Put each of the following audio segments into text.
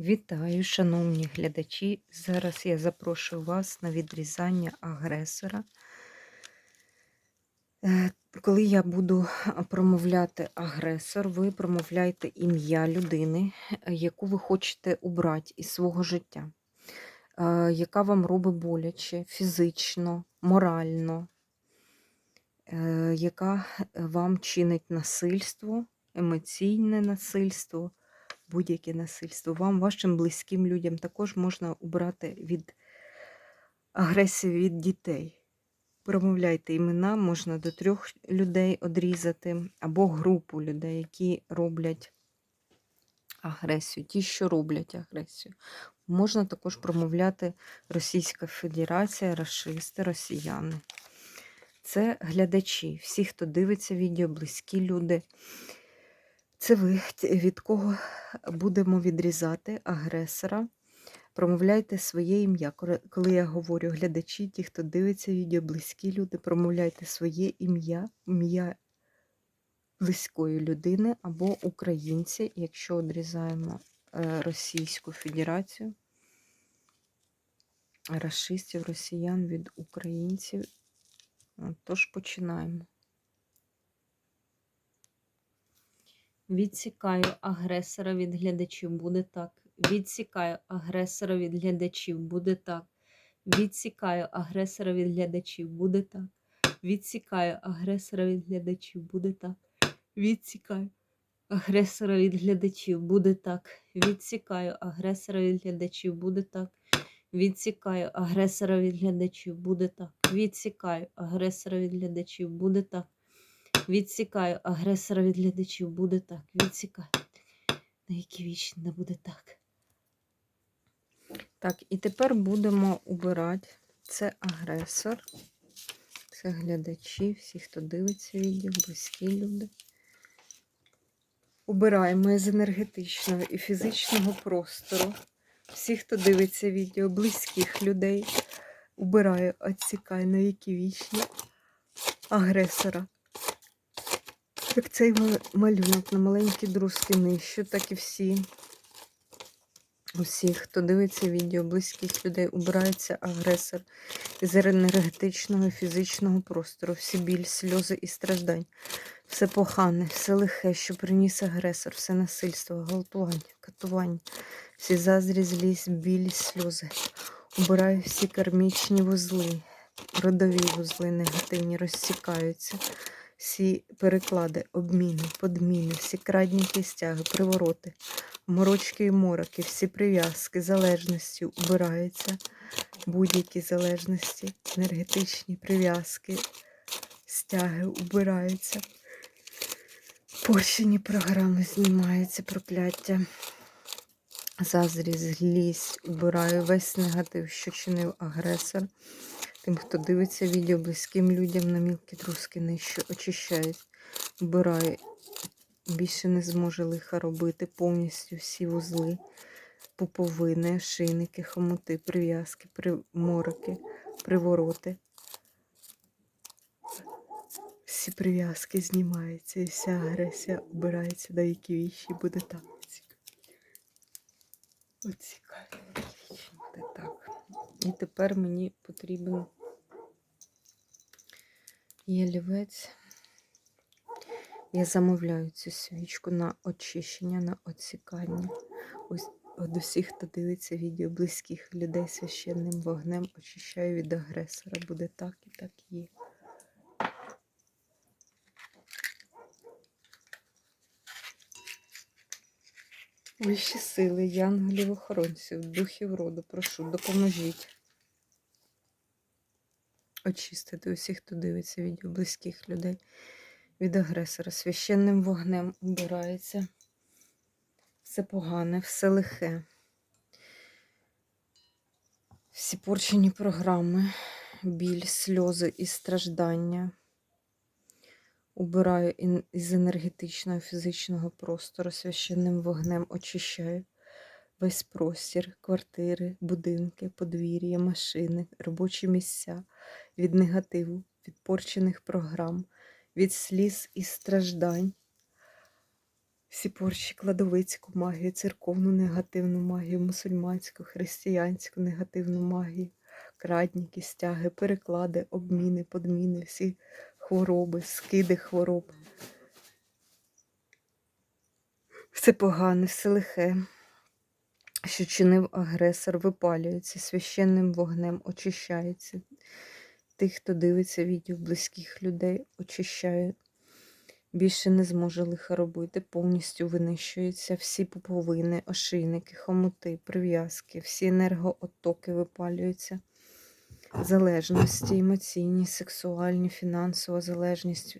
Вітаю, шановні глядачі. Зараз я запрошую вас на відрізання агресора. Е, Коли я буду промовляти агресор, ви промовляєте ім'я людини, е, яку ви хочете убрати із свого життя, е, яка вам робить боляче фізично, морально, е, яка вам чинить насильство, емоційне насильство будь-яке насильство. Вам, вашим близьким людям також можна убрати від агресії від дітей. Промовляйте імена, можна до трьох людей одрізати, або групу людей, які роблять агресію, ті, що роблять агресію. Можна також промовляти Російська Федерація, расисти, росіяни. Це глядачі, всі, хто дивиться відео, близькі люди. Це ви, від кого будемо відрізати агресора. Промовляйте своє ім'я. Коли я говорю глядачі, ті, хто дивиться відео, близькі люди, промовляйте своє ім'я, ім'я близької людини або українці, якщо одрізаємо е, Російську Федерацію, расистів, росіян від українців. Тож починаємо. Відсікаю агресора від глядачів, буде так. Відсікаю агресора від глядачів, буде так. Відсікаю агресора від глядачів, буде так. Відсікаю агресора від глядачів, буде так. Відсікаю агресора від глядачів, буде так. Відсікаю агресора від глядачів, буде так. Відсікаю агресора від глядачів, буде так. Відсікаю агресора від глядачів, буде так. Відсікаю агресора від глядачів, буде так. Відсікаю. На які вічні не буде так. Так, і тепер будемо убирати. Це агресор. Це глядачі, всі, хто дивиться відео, близькі люди. Убираємо з енергетичного і фізичного простору. Всі, хто дивиться відео, близьких людей. Убираю, відсікаю на які вічні агресора. Як цей малюнок на маленькі друзки нижче, так і всі. Усі, хто дивиться відео, близьких людей, убирається агресор із енергетичного і фізичного простору, всі біль, сльози і страждань, все погане, все лихе, що приніс агресор, все насильство, гвалтування, катування, всі заздрі, злість, білі, сльози. Убираю всі кармічні вузли, родові вузли негативні, розсікаються всі переклади, обміни, подміни, всі крадніки стяги, привороти, морочки і мороки, всі прив'язки, залежності убираються, будь-які залежності, енергетичні прив'язки, стяги убираються. Порщені програми знімаються прокляття. Зазріз, злість, убираю весь негатив, що чинив агресор. Тим, хто дивиться відео близьким людям на мілкі трускини, що очищають, вбирає, більше не зможе лиха робити повністю всі вузли, пуповини, шийники, хомути, прив'язки, приморики, привороти. Всі прив'язки знімаються і вся агресія обирається до які віщі буде так. Так. І тепер мені потрібен ялівець. Я замовляю цю свічку на очищення, на оцікання. Ось от усіх, хто дивиться відео близьких людей священним вогнем, очищаю від агресора. Буде так і так є. Вищі сили, янголів охоронців, духів роду, прошу, допоможіть очистити усіх, хто дивиться відео близьких людей від агресора. Священним вогнем убирається. Все погане, все лихе. Всі порчені програми, біль, сльози і страждання. Убираю із енергетичного фізичного простору, священним вогнем очищаю весь простір, квартири, будинки, подвір'я, машини, робочі місця від негативу, від порчених програм, від сліз і страждань. всі порчі, кладовицьку магію, церковну негативну магію, мусульманську, християнську негативну магію, крадніки, стяги, переклади, обміни, подміни, всі хвороби, скиди хвороб. Все погане, все лихе, що чинив агресор, випалюється, священним вогнем очищається. Тих, хто дивиться відео близьких людей, очищає. Більше не зможе лиха робити, повністю винищуються всі пуповини, ошийники, хомути, прив'язки, всі енергооттоки випалюються. Залежності, емоційні, сексуальні, фінансова залежність,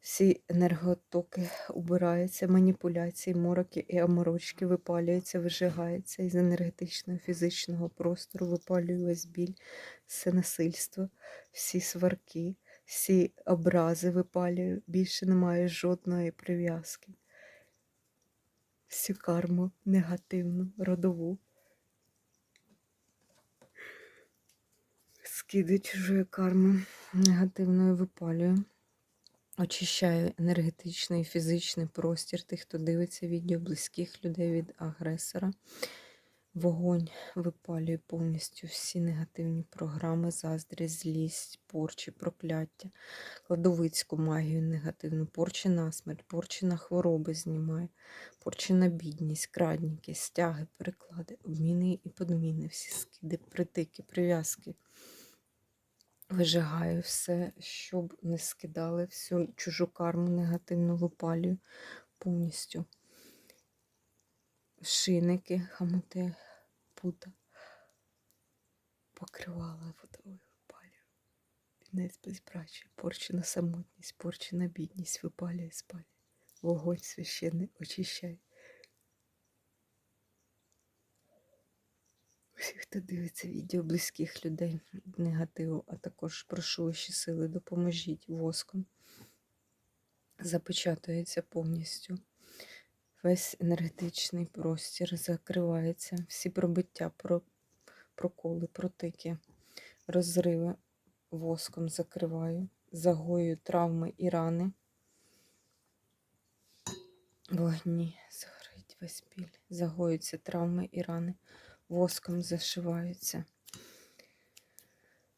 всі енергооттоки убираються, маніпуляції, мороки і аморочки випалюються, вижигаються із енергетичного, фізичного простору, випалює весь біль, все насильство, всі сварки, всі образи випалюю, більше немає жодної прив'язки. Всю карму негативну, родову. Скиди чужої карми негативною випалюю. Очищаю енергетичний і фізичний простір тих, хто дивиться відео близьких людей від агресора. Вогонь випалює повністю всі негативні програми, заздрість, злість, порчі, прокляття, кладовицьку магію негативну, порчі на смерть, порчі на хвороби знімає, порчі на бідність, крадніки, стяги, переклади, обміни і подміни, всі скиди, притики, прив'язки. Вижигаю все, щоб не скидали всю чужу карму негативну випалюю повністю. Шиники, хамути, пута, покривала водою випалюю. Вінець безбрачий, порчена самотність, порчена бідність, випалює, спалює. Вогонь священний очищай. Всі, хто дивиться відео близьких людей негативу, а також прошу ваші сили, допоможіть воском. Запечатується повністю. Весь енергетичний простір закривається, всі пробиття, проколи, протики, розриви воском закриваю, загою травми і рани. Вогні згорить весь біль, загоюються травми і рани воском зашиваються.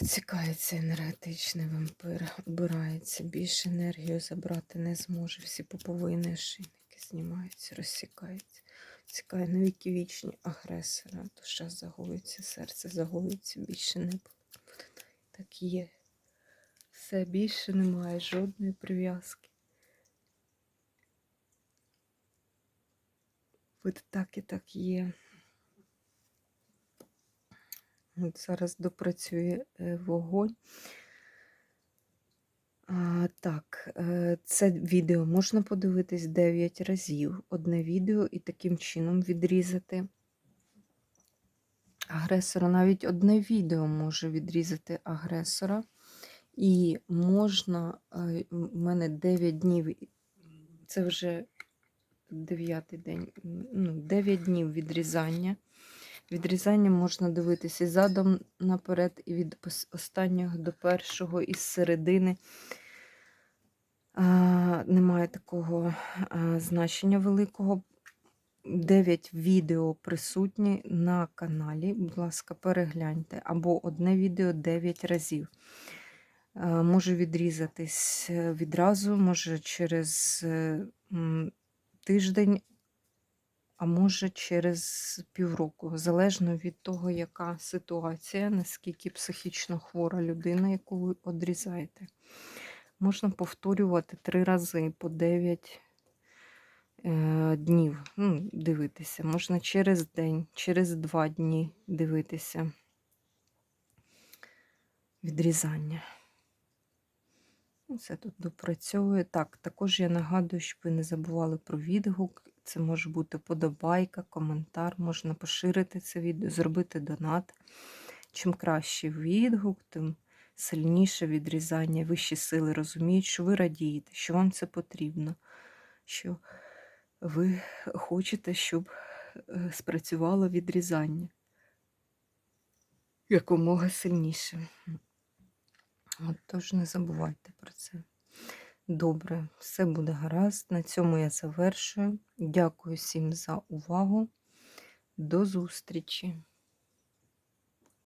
Оцікається енергетичний вампир, убирається, більше енергію забрати не зможе. Всі поповини шинники знімаються, розсікаються. Цікає навіки вічні агресора. Душа загоюється, серце загоюється, більше не буде. Так є. Все більше немає жодної прив'язки. Буде так і так є. Зараз допрацює е, вогонь. А, так, е, це відео можна подивитись 9 разів. Одне відео і таким чином відрізати агресора. Навіть одне відео може відрізати агресора. І можна, е, у мене 9 днів, це вже 9 день, ну, 9 днів відрізання. Відрізання можна дивитися і задом наперед, і від останнього до першого, із середини. А, немає такого а, значення великого. 9 відео присутні на каналі. Будь ласка, перегляньте. Або одне відео 9 разів. Може відрізатись е, відразу, може через е, тиждень а може через півроку, залежно від того, яка ситуація, наскільки психічно хвора людина, яку ви одрізаєте. Можна повторювати три рази по 9 е, днів. Ну, дивитися. Можна через день, через два дні дивитися відрізання. Ну, Це тут допрацьовує. Так, також я нагадую, щоб ви не забували про відгук. Це може бути подобайка, коментар, можна поширити це відео, зробити донат. Чим кращий відгук, тим сильніше відрізання, вищі сили розуміють, що ви радієте, що вам це потрібно, що ви хочете, щоб е, спрацювало відрізання якомога сильніше. От, тож не забувайте про це. Добре, все буде гаразд. На цьому я завершую. Дякую всім за увагу. До зустрічі!